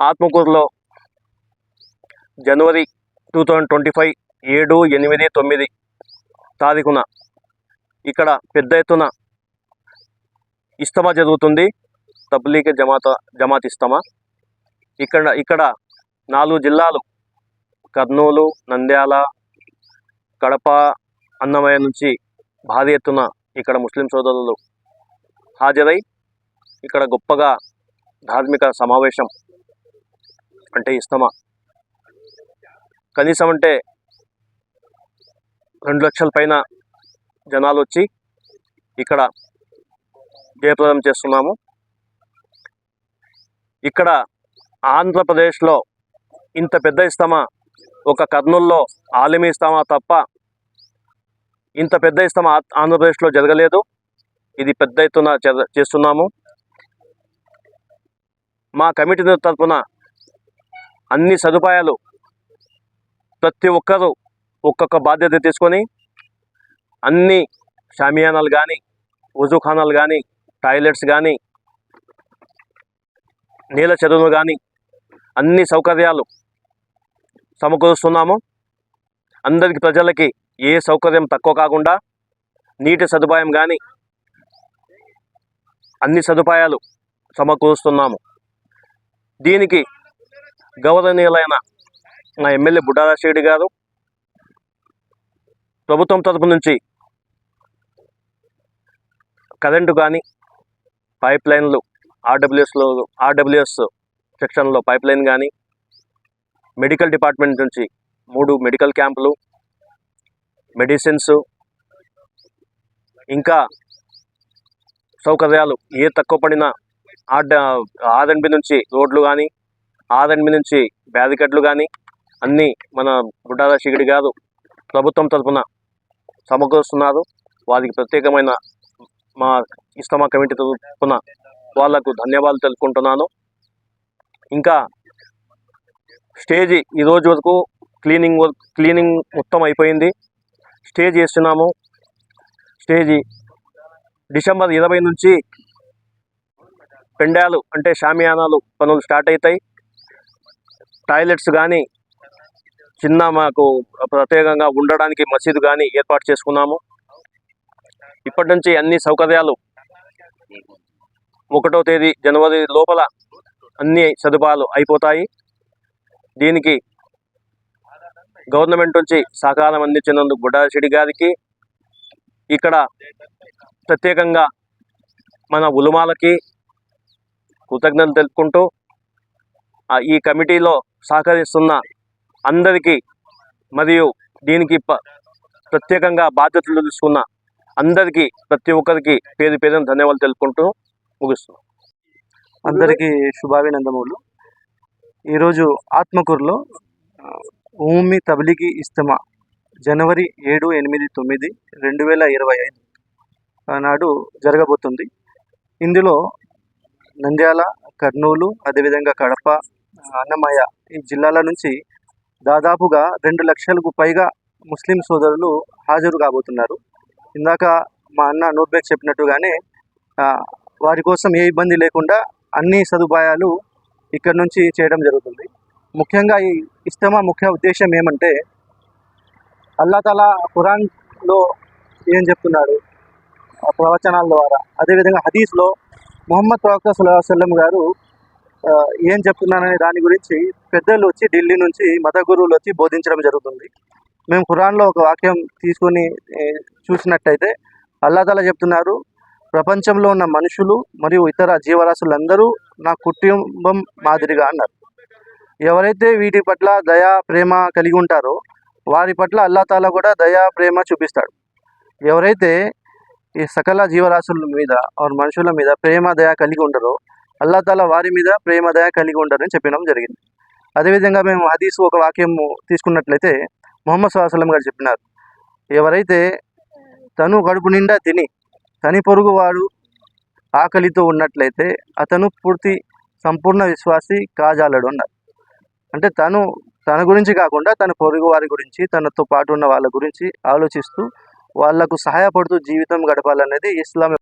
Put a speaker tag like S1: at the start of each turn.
S1: ఆత్మకూరులో January two thousand twenty five ఏడు ఎనిమిది తొమ్మిది తారీఖున ఇక్కడ పెద్ద ఎత్తున ఇస్తమా జరుగుతుంది. తబ్లీగ్ జమాత జమాత్ ఇస్తమా. ఇక్కడ ఇక్కడ నాలుగు జిల్లాలు కర్నూలు నంద్యాల కడప అన్నమయ్య నుంచి భారీ ఎత్తున ఇక్కడ ముస్లిం సోదరులు హాజరై ఇక్కడ గొప్పగా ధార్మిక సమావేశం అంటే ఇస్తామా? కనీసం అంటే రెండు లక్షల పైన జనాలు వచ్చి ఇక్కడ జయప్రదం చేస్తున్నాము. ఇక్కడ ఆంధ్రప్రదేశ్లో ఇంత పెద్ద ఇస్తామా? ఒక కర్నూల్లో ఆలిమి ఇస్తామా తప్ప ఇంత పెద్ద ఇస్తమా ఆంధ్రప్రదేశ్లో జరగలేదు. ఇది పెద్ద ఎత్తున చేస్తున్నాము. మా కమిటీ తరఫున అన్ని సదుపాయాలు ప్రతి ఒక్కరూ ఒక్కొక్క బాధ్యత తీసుకొని అన్ని షామియానాలు కానీ వజూఖానాలు కానీ టాయిలెట్స్ కానీ నీళ్ళ చెరువులు కానీ అన్ని సౌకర్యాలు సమకూరుస్తున్నాము. అందరికి ప్రజలకి ఏ సౌకర్యం తక్కువ కాకుండా నీటి సదుపాయం కానీ అన్ని సదుపాయాలు సమకూరుస్తున్నాము. దీనికి గౌరవనీయులైన నా ఎమ్మెల్యే బుడ్డారాశెడ్డి గారు ప్రభుత్వం తరపు నుంచి కరెంటు కానీ పైప్ లైన్లు ఆర్డబ్ల్యూఎస్లో ఆర్డబ్ల్యూఎస్ సెక్షన్లో పైప్ లైన్ కానీ మెడికల్ డిపార్ట్మెంట్ నుంచి మూడు మెడికల్ క్యాంపులు మెడిసిన్స్ ఇంకా సౌకర్యాలు ఏ తక్కువ పడినా ఆర్డ ఆర్ఎన్బి నుంచి రోడ్లు కానీ ఆర్ఎన్బి నుంచి బ్యారికేడ్లు కానీ అన్నీ మన గుడ్డాల శిగిడి గారు ప్రభుత్వం తరఫున సమకూరుస్తున్నారు. వారికి ప్రత్యేకమైన మా ఇస్తమా కమిటీ తరఫున వాళ్ళకు ధన్యవాదాలు తెలుపుకుంటున్నాను. ఇంకా స్టేజి ఈరోజు వరకు క్లీనింగ్ వర్క్ క్లీనింగ్ మొత్తం అయిపోయింది. స్టేజ్ వేస్తున్నాము. స్టేజి డిసెంబర్ ఇరవై నుంచి పెండాలు అంటే షామియానాలు పనులు స్టార్ట్ అవుతాయి. టాయిలెట్స్ కానీ చిన్న మాకు ప్రత్యేకంగా ఉండడానికి మసీదు కానీ ఏర్పాటు చేసుకున్నాము. ఇప్పటి నుంచి అన్ని సౌకర్యాలు ఒకటో తేదీ జనవరి లోపల అన్ని సదుపాయాలు అయిపోతాయి. దీనికి గవర్నమెంట్ నుంచి సహకారం అందించినందుకు బుడ్డారెడ్డి గారికి ఇక్కడ ప్రత్యేకంగా మన ఉలుమాలకి కృతజ్ఞతలు తెలుపుకుంటూ ఈ కమిటీలో సహకరిస్తున్న అందరికీ మరియు దీనికి ప- ప్రత్యేకంగా బాధ్యతలు తీసుకున్న అందరికీ ప్రతి ఒక్కరికి పేరు పేరున ధన్యవాదాలు తెలుపుకుంటూ ముగిస్తున్నాం.
S2: అందరికీ శుభాభినందములు. ఈరోజు ఆత్మకూరులో ఊమి తబలికి తబలిగి ఇస్తమా జనవరి ఏడు ఎనిమిది తొమ్మిది రెండు వేల ఇరవై ఐదు నాడు జరగబోతుంది. ఇందులో నంద్యాల కర్నూలు అదేవిధంగా కడప అన్నమయ్య. ఈ జిల్లాల నుంచి దాదాపుగా రెండు లక్షలకు పైగా ముస్లిం సోదరులు హాజరు కాబోతున్నారు. ఇందాక మా అన్న నోట్బేక్ చెప్పినట్టుగానే వారి కోసం ఏ ఇబ్బంది లేకుండా అన్ని సదుపాయాలు ఇక్కడ నుంచి చేయడం జరుగుతుంది. ముఖ్యంగా ఈ ఇస్తమా ముఖ్య ఉద్దేశం ఏమంటే అల్లా తలా ఖురాన్లో ఏం చెప్తున్నాడు? ప్రవచనాల ద్వారా. అదేవిధంగా హదీస్లో మొహమ్మద్ ప్రవక్త సల్లాహు గారు ఏం చెప్తున్నాననే దాని గురించి పెద్దలు వచ్చి ఢిల్లీ నుంచి మత గురువులు వచ్చి బోధించడం జరుగుతుంది. మేము ఖురాన్లో ఒక వాక్యం తీసుకొని చూసినట్టయితే అల్లా చెప్తున్నారు ప్రపంచంలో ఉన్న మనుషులు మరియు ఇతర జీవరాశులందరూ నా కుటుంబం మాదిరిగా అన్నారు. ఎవరైతే వీటి పట్ల దయా ప్రేమ కలిగి ఉంటారో వారి పట్ల అల్లాతాల కూడా దయా ప్రేమ చూపిస్తాడు. ఎవరైతే ఈ సకల జీవరాశుల మీద ఆర్ మనుషుల మీద ప్రేమ దయ కలిగి ఉండరో అల్లా తాలా వారి మీద ప్రేమ దయ కలిగి ఉండరని చెప్పడం జరిగింది. అదేవిధంగా మేము హదీస్ ఒక వాక్యం తీసుకున్నట్లయితే మొహమ్మద్ సుల్లాహం గారు చెప్పినారు. ఎవరైతే తను కడుపు నిండా తిని తని పొరుగు వాడు ఆకలితో ఉన్నట్లయితే అతను పూర్తి సంపూర్ణ విశ్వాసి కాజాలడు అన్నారు. అంటే తను తన గురించి కాకుండా తన పొరుగు వారి గురించి తనతో పాటు ఉన్న వాళ్ళ గురించి ఆలోచిస్తూ వాళ్ళకు సహాయపడుతూ జీవితం గడపాలనేది ఇస్లాం